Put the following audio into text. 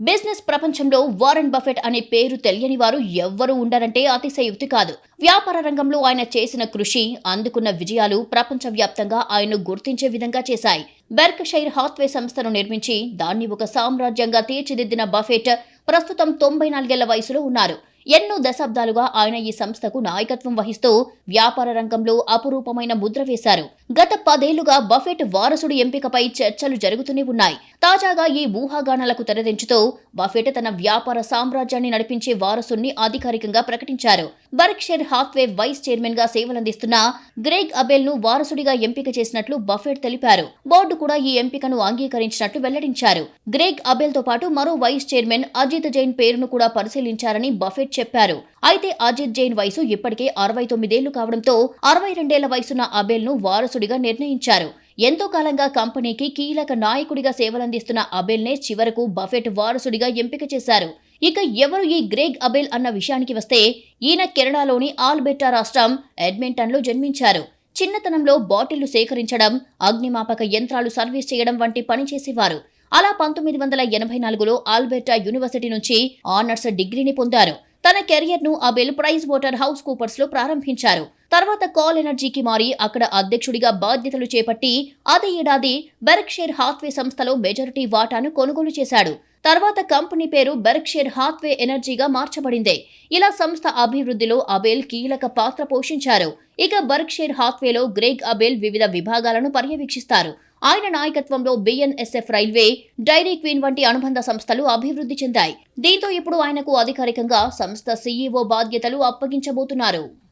Business ప్రపంచంలో Warren Buffett అనే పేరు తెలియని వారు ఎవ్వరూ ఉండరంటే అతిశయోక్తి కాదు. వ్యాపార రంగంలో ఆయన చేసిన కృషి అందుకున్న విజయాలు ప్రపంచవ్యాప్తంగా ఆయన్ను గుర్తించే విధంగా చేశాయి. బెర్క్షైర్ హాత్వే సంస్థను నిర్మించి దాన్ని ఒక సామ్రాజ్యంగా తీర్చిదిద్దిన బఫెట్ ప్రస్తుతం తొంభై నాలుగేళ్ళ వయసులో ఉన్నారు. ఎన్నో దశాబ్దాలుగా ఆయన ఈ సంస్థకు నాయకత్వం వహిస్తూ వ్యాపార రంగంలో అపురూపమైన ముద్ర వేశారు. గత పదేళ్ళుగా బఫెట్ వారసుడు ఎంపికపై చర్చలు జరుగుతూనే ఉన్నాయి. తాజాగా ఈ ఊహాగానాలకు తెరదించుతూ బఫెట్ తన వ్యాపార సామ్రాజ్యాన్ని నడిపించే వారసుని అధికారికంగా ప్రకటించారు. బర్క్షైర్ హాత్వే వైస్ చైర్మన్గా సేవలందిస్తున్న గ్రేగ్ అబెల్ను వారసుడిగా ఎంపిక చేసినట్లు బఫెట్ తెలిపారు. బోర్డు కూడా ఈ ఎంపికను అంగీకరించినట్లు వెల్లడించారు. గ్రేగ్ అబెల్తో పాటు మరో వైస్ చైర్మన్ అజిత్ జైన్ పేరును కూడా పరిశీలించారని బఫెట్ చెప్పారు. అయితే అజిత్ జైన్ వయసు ఇప్పటికే అరవై తొమ్మిదేళ్ళు కావడంతో అరవై రెండేళ్ళ వయసున్న అబేల్ను వారసుడిగా నిర్ణయించారు. ఎంతో కాలంగా కంపెనీకి కీలక నాయకుడిగా సేవలందిస్తున్న అబెల్నే చివరకు బఫెట్ వారసుడిగా ఎంపిక చేశారు. ఇక ఎవరు ఈ గ్రేగ్ అబెల్ అన్న విషయానికి వస్తే ఈయన కెనడాలోని ఆల్బెట్టా రాష్ట్రం ఎడ్మింటన్లో జన్మించారు. చిన్నతనంలో బాటిళ్ళు సేకరించడం అగ్నిమాపక యంత్రాలు సర్వీస్ చేయడం వంటి పని చేసేవారు. అలా పంతొమ్మిది వందల ఎనభై నాలుగులో ఆల్బెర్టా యూనివర్సిటీ నుంచి ఆనర్స్ డిగ్రీని పొందారు. తన కెరియర్ను బెల్ ప్రైజ్ వాటర్ హౌస్ కూపర్స్లో ప్రారంభించారు. తర్వాత కాల్ ఎనర్జీకి మారి అక్కడ అధ్యక్షుడిగా బాధ్యతలు చేపట్టి అదే ఏడాది బెర్క్షేర్ హాత్వే సంస్థలో మెజారిటీ వాటాను కొనుగోలు చేశాడు. తర్వాత కంపెనీ పేరు బెర్క్షేర్ హాత్వే ఎనర్జీగా మార్చబడింది. ఇలా సంస్థ అభివృద్ధిలో అబేల్ కీలక పాత్ర పోషించారు. ఇక బర్క్షేర్ హాత్వేలో గ్రేగ్ అబేల్ వివిధ విభాగాలను పర్యవేక్షిస్తారు. ఆయన నాయకత్వంలో బిఎన్ఎస్ఎఫ్ రైల్వే డైరీ క్వీన్ వంటి అనుబంధ సంస్థలు అభివృద్ధి చెందాయి. దీంతో ఇప్పుడు ఆయనకు అధికారికంగా సంస్థ సీఈఓ బాధ్యతలు అప్పగించబోతున్నారు.